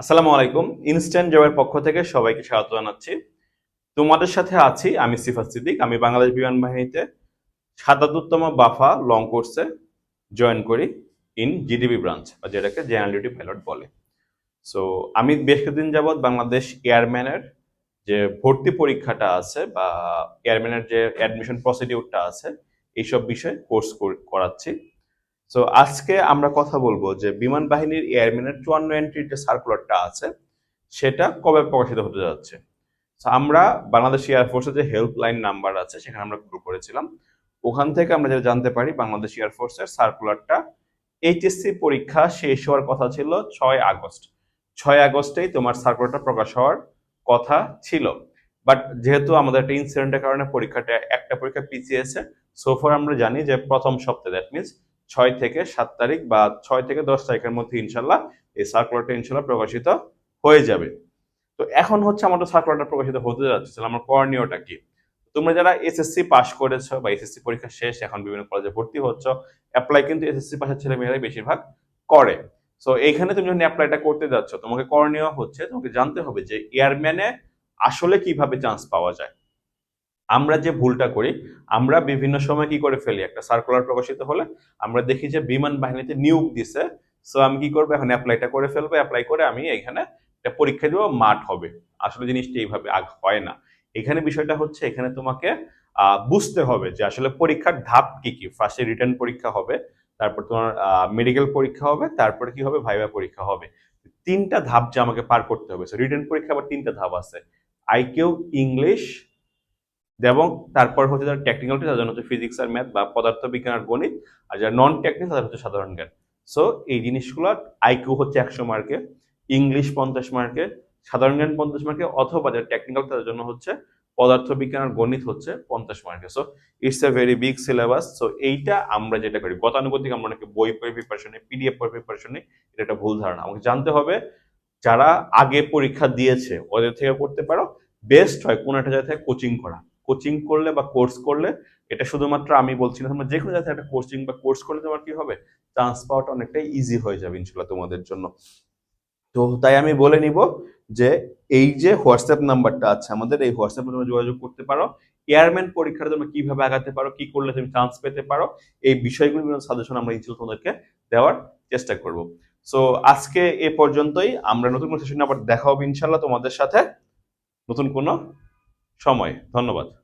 আসসালামু আলাইকুম ইনস্ট্যান্ট জবের পক্ষ থেকে সবাইকে স্বাগত জানাচ্ছি। তোমাদের সাথে আছি আমি সিফাত সিদ্দিক, আমি বাংলাদেশ বিমান বাহিনীতে সাতাত্তরতম বাফা লং কোর্সে জয়েন করি ইন জিডিবি ব্রাঞ্চ, বা যেটাকে জেনারেল ডিউটি পাইলট বলে। সো আমি বেশ কিছুদিন যাবৎ বাংলাদেশ এয়ারম্যানের যে ভর্তি পরীক্ষাটা আছে, বা এয়ারম্যানের যে অ্যাডমিশন প্রসিডিউরটা আছে, এইসব বিষয়ে কোর্স করাচ্ছি। সো আজকে আমরা কথা বলব যে বিমান বাহিনীর এয়ারম্যানের চুয়ান্ন এন্ট্রির যে সার্কুলারটা আছে, সেটা কবে প্রকাশিত হতে যাচ্ছে? আমরা বাংলাদেশ এয়ারফোর্সের যে হেল্পলাইন নাম্বার আছে, সেখানে আমরা কল করেছিলাম। ওখান থেকে আমরা যেটা জানতে পারি, বাংলাদেশ এয়ারফোর্সের সার্কুলারটা এইচএসসি পরীক্ষা শেষ হওয়ার কথা ছিল ছয় আগস্ট। ছয় আগস্টেই তোমার সার্কুলারটা প্রকাশ হওয়ার কথা ছিল। বাট যেহেতু আমাদের একটা ইনসিডেন্টের কারণে পরীক্ষাটা, একটা পরীক্ষা পিছিয়েছে সোফার আমরা জানি যে প্রথম সপ্তাহে দ্যাট মিনস ছয় থেকে সাত তারিখ বা ছয় থেকে দশ তারিখের মধ্যে ইনশাল্লাহ এই সার্কুলারটা ইনশাল্লাহ প্রকাশিত হয়ে যাবে। তো এখন হচ্ছে আমাদের সার্কুলারটা প্রকাশিত হতে যাচ্ছে, তাহলে আমার করণীয়টা কি? তোমরা যারা এসএসসি পাস করেছ বা এসএসসি পরীক্ষা শেষ, এখন বিভিন্ন কলেজে ভর্তি হচ্ছ অ্যাপ্লাই কিন্তু এসএসসি পাশের ছেলে মেয়েরাই বেশিরভাগ করে। সো এইখানে তুমি যখন অ্যাপ্লাইটা করতে যাচ্ছ, তোমাকে করণীয় হচ্ছে তোমাকে জানতে হবে যে এয়ারম্যানে আসলে কীভাবে চান্স পাওয়া যায়। আমরা যে ভুলটা করি, আমরা বিভিন্ন সময় কি করে ফেলি? একটা সার্কুলার প্রকাশিত হলে আমরা দেখি যে বিমান বাহিনীতে নিয়োগ দিছে সো আমি কি করব? এখন অ্যাপ্লাইটা করে ফেলব অ্যাপ্লাই করে আমি এখানে একটা পরীক্ষা দেবো, মাঠ হবে। আসলে জিনিসটা এইভাবে আগ হয় না। এখানে বিষয়টা হচ্ছে, এখানে তোমাকে বুঝতে হবে যে আসলে পরীক্ষার ধাপ কি কি? ফার্স্টে রিটার্ন পরীক্ষা হবে, তারপর তোমার মেডিকেল পরীক্ষা হবে, তারপরে কি হবে? ভাইবা পরীক্ষা হবে। তিনটা ধাপ যে আমাকে পার করতে হবে। রিটার্ন পরীক্ষা আবার তিনটা ধাপ আছে। আইকিউ ইংলিশ এবং তারপর হচ্ছে যারা টেকনিক্যাল তাদের হচ্ছে ফিজিক্স আর ম্যাথ বা পদার্থ বিজ্ঞান আর গণিত, আর যারা নন টেকনিক্যাল তাদের হচ্ছে সাধারণ জ্ঞান। সো এই জিনিসগুলো আইকিউ হচ্ছে একশো মার্কে ইংলিশ পঞ্চাশ মার্কে সাধারণ জ্ঞান পঞ্চাশ মার্কে অথবা যারা টেকনিক্যাল তাদের জন্য হচ্ছে পদার্থ বিজ্ঞান আর গণিত হচ্ছে পঞ্চাশ মার্কে so it's a very big syllabus so এইটা আমরা যেটা করি, গতানুগতিক আমরা অনেকে বই পড়ে প্রিপারেশন নিই পিডিএফ পড়ে প্রিপারেশন নিই, এটা একটা ভুল ধারণা। আমাকে জানতে হবে, যারা আগে পরীক্ষা দিয়েছে, ওদের থেকে করতে পারো বেস্ট হয় কোন একটা জায়গা থেকে কোচিং করা। কোচিং করলে বা কোর্স করলে, এটা শুধুমাত্র আমি বলছি না, তোমরা যে কোনো জায়গায় একটা কোচিং বা কোর্স করলে তোমার কি হবে? চান্স পাওয়াটা অনেকটাই ইজি হয়ে যাবে ইনশাল্লাহ তোমাদের জন্য। তো তাই আমি বলে নিব যে, এই যে হোয়াটসঅ্যাপ নাম্বারটা আছে, আমাদের এই হোয়াটসঅ্যাপে তোমরা যোগাযোগ করতে পারো। এয়ারম্যান পরীক্ষাটা তোমরা কীভাবে আগাতে পারো, কি করলে তুমি চান্স পেতে পারো, এই বিষয়গুলো সাজেশন আমরা ইনশাল্লাহ তোমাদেরকে দেওয়ার চেষ্টা করব। সো আজকে এ পর্যন্তই, আমরা নতুন কোনো সেশনে আবার দেখা হবে ইনশাল্লাহ তোমাদের সাথে। নতুন কোনো সময় ধন্যবাদ।